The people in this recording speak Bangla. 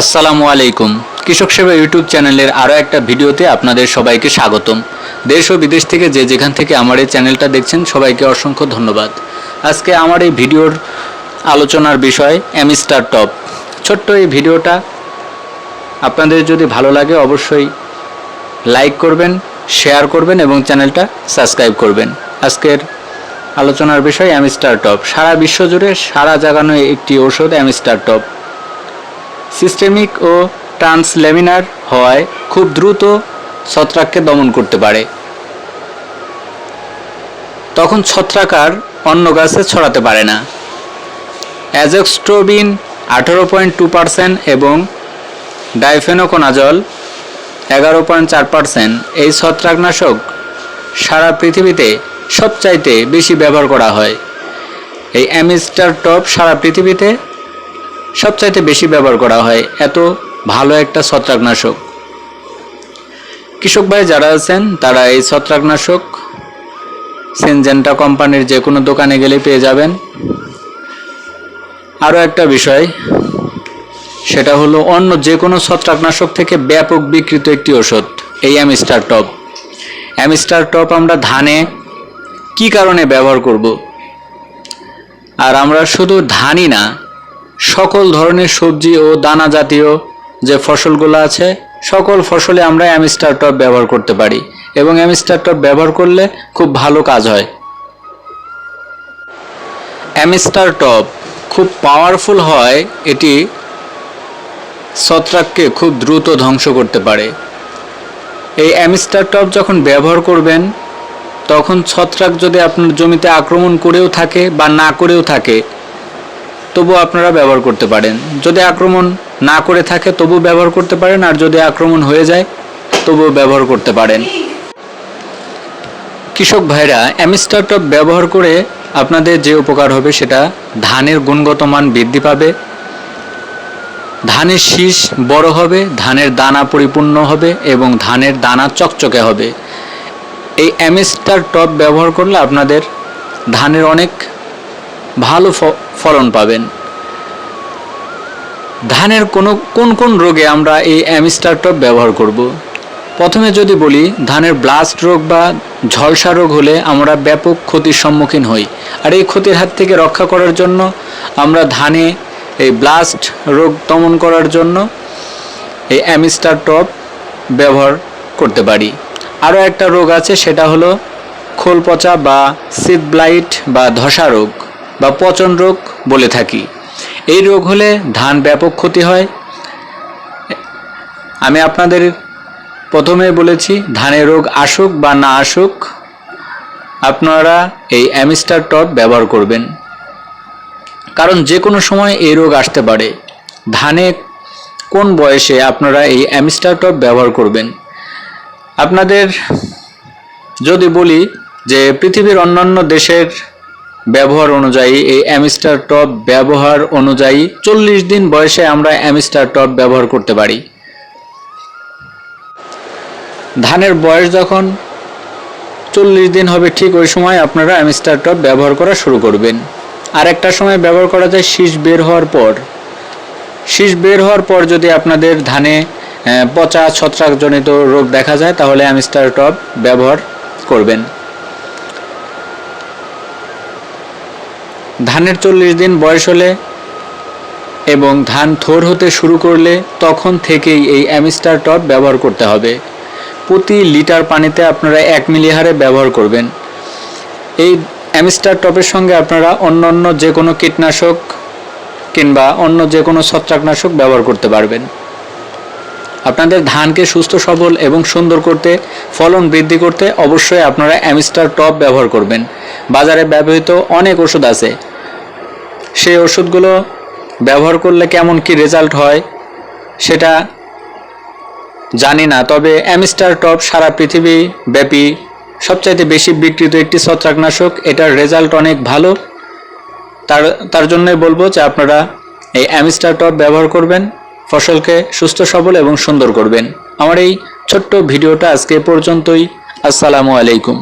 আসসালামু আলাইকুম। কৃষক সেবা ইউটিউব চ্যানেলের আরও একটা ভিডিওতে আপনাদের সবাইকে স্বাগতম। দেশ ও বিদেশ থেকে যে যেখান থেকে আমার এই চ্যানেলটা দেখছেন, সবাইকে অসংখ্য ধন্যবাদ। আজকে আমার এই ভিডিওর আলোচনার বিষয় অ্যামিস্টার টপ ছোট্ট এই ভিডিওটা আপনাদের যদি ভালো লাগে অবশ্যই লাইক করবেন, শেয়ার করবেন এবং চ্যানেলটা সাবস্ক্রাইব করবেন। আজকের আলোচনার বিষয় অ্যামিস্টার টপ সারা বিশ্ব জুড়ে সারা জাগানো একটি ওষুধ অ্যামিস্টার টপ সিস্টেমিক ও ট্রান্সলেমিনার হওয়ায় খুব দ্রুত ছত্রাককে দমন করতে পারে। তখন ছত্রাকার অন্য গাছে ছড়াতে পারে না। অ্যাজেক্সট্রোবিন আঠারো পয়েন্ট টু পারসেন্ট এবং ডাইফেনোকোনাজল এগারো পয়েন্ট চার পারসেন্ট। এই ছত্রাকনাশক সারা পৃথিবীতে সবচাইতে বেশি ব্যবহার করা হয়। এই অ্যামিস্টার টপ সারা পৃথিবীতে সবচাইতে বেশি ব্যবহার করা হয় এত ভালো একটা ছত্রাকনাশক। কৃষক ভাই যারা আছেন, তারা এই ছত্রাকনাশক সেনজেন্টা কোম্পানির যে কোনো দোকানে গেলে পেয়ে যাবেন। আরও একটা বিষয়, সেটা হলো অন্য যে কোনো ছত্রাকনাশক থেকে ব্যাপক বিকৃত একটি ওষুধ এই অ্যামিস্টার টপ। অ্যামিস্টার টপ আমরা ধানে কি কারণে ব্যবহার করব? আর আমরা শুধু ধানই না সকল ধরনের সবজি ও দানা জাতীয় যে ফসলগুলো আছে, সকল ফসলে আমরা অ্যামিস্টার টপ ব্যবহার করতে পারি এবং অ্যামিস্টার টপ ব্যবহার করলে খুব ভালো কাজ হয়। অ্যামিস্টার টপ খুব পাওয়ারফুল হয়, এটি ছত্রাককে খুব দ্রুত ধ্বংস করতে পারে। এই অ্যামিস্টার টপ যখন ব্যবহার করবেন, তখন ছত্রাক যদি আপনার জমিতে আক্রমণ করেও থাকে বা না করেও থাকে তবু আপনারা ব্যবহার করতে পারেন। যদি আক্রমণ না করে থাকে তবু ব্যবহার করতে পারেন, আর যদি আক্রমণ হয়ে যায় তবু ব্যবহার করতে পারেন। কৃষক ভাইরা অ্যামিস্টার টপ ব্যবহার করে আপনাদের যে উপকার হবে সেটা ধানের গুণগত মান বৃদ্ধি পাবে, ধানের শীষ বড় হবে, ধানের দানা পরিপূর্ণ হবে এবং ধানের দানা চকচকে হবে। এই অ্যামিস্টার টপ ব্যবহার করলে আপনাদের ধানের অনেক ভালো ফলন পাবেন। ধানের কোনো, কোন কোন রোগে আমরা এই অ্যামিস্টার টপ ব্যবহার করব। প্রথমে যদি বলি, ধানের ব্লাস্ট রোগ বা ঝলসা রোগ হলে আমরা ব্যাপক ক্ষতির সম্মুখীন হই। আর এই ক্ষতির হাত থেকে রক্ষা করার জন্য আমরা ধানে এই ব্লাস্ট রোগ দমন করার জন্য এই অ্যামিস্টার টপ ব্যবহার করতে পারি। আরও একটা রোগ আছে, সেটা হলো খোল পচা বা সিড ব্লাইট বা ধসা রোগ। বা পচন রোগ বলে থাকি। এই রোগ হলে ধান ব্যাপক ক্ষতি হয়। আমি আপনাদের প্রথমে বলেছি ধানের রোগ আসুক বা না আসুক, আপনারা এই অ্যামিস্টার টপ ব্যবহার করবেন। কারণ যে কোনো সময় এই রোগ আসতে পারে। ধানে কোন বয়সে আপনারা এই অ্যামিস্টার টপ ব্যবহার করবেন? আপনাদের যদি বলি যে পৃথিবীর অন্যান্য দেশের ব্যবহার অনুযায়ী, এই অ্যামিস্টার টপ ব্যবহার অনুযায়ী চল্লিশ দিন বয়সে আমরা অ্যামিস্টার টপ ব্যবহার করতে পারি। ধানের বয়স যখন চল্লিশ দিন হবে, ঠিক ওই সময় আপনারা অ্যামিস্টার টপ ব্যবহার করা শুরু করবেন। আর একটা সময় ব্যবহার করা যায় শীষ বের হওয়ার পর। শীষ বের হওয়ার পর যদি আপনাদের ধানে পচা ছত্রাকজনিত রোগ দেখা যায়, তাহলে অ্যামিস্টার টপ ব্যবহার করবেন। ধানের চল্লিশ দিন বয়স হলে এবং ধান থোর হতে শুরু করলে তখন থেকেই এই অ্যামিস্টার টপ ব্যবহার করতে হবে। প্রতি লিটার পানিতে আপনারা এক মিলি হারে ব্যবহার করবেন। এই অ্যামিস্টার টপের সঙ্গে আপনারা অন্য অন্য যে কোনো কীটনাশক কিংবা অন্য যে কোনো ছত্রাকনাশক ব্যবহার করতে পারবেন। আপনাদের ধানকে সুস্থ, সবল এবং সুন্দর করতে, ফলন বৃদ্ধি করতে অবশ্যই আপনারা অ্যামিস্টার টপ ব্যবহার করবেন। বাজারে ব্যবহৃত অনেক ওষুধ আছে। সেই ওষুধগুলো ব্যবহার করলে কেমন কি রেজাল্ট হয়, সেটা জানি না। তবে অ্যামিস্টার টপ সারা পৃথিবী ব্যাপী, সবচাইতে বেশি বিক্রিত একটি ছত্রাকনাশক, এটার রেজাল্ট অনেক ভালো। তার তার জন্যই বলব যে আপনারা এই অ্যামিস্টার টপ ব্যবহার করবেন, ফসলকে সুস্থ, সবল এবং সুন্দর করবেন। আমার এই ছোট্ট ভিডিওটা আজকে পর্যন্তই। আসসালামু আলাইকুম।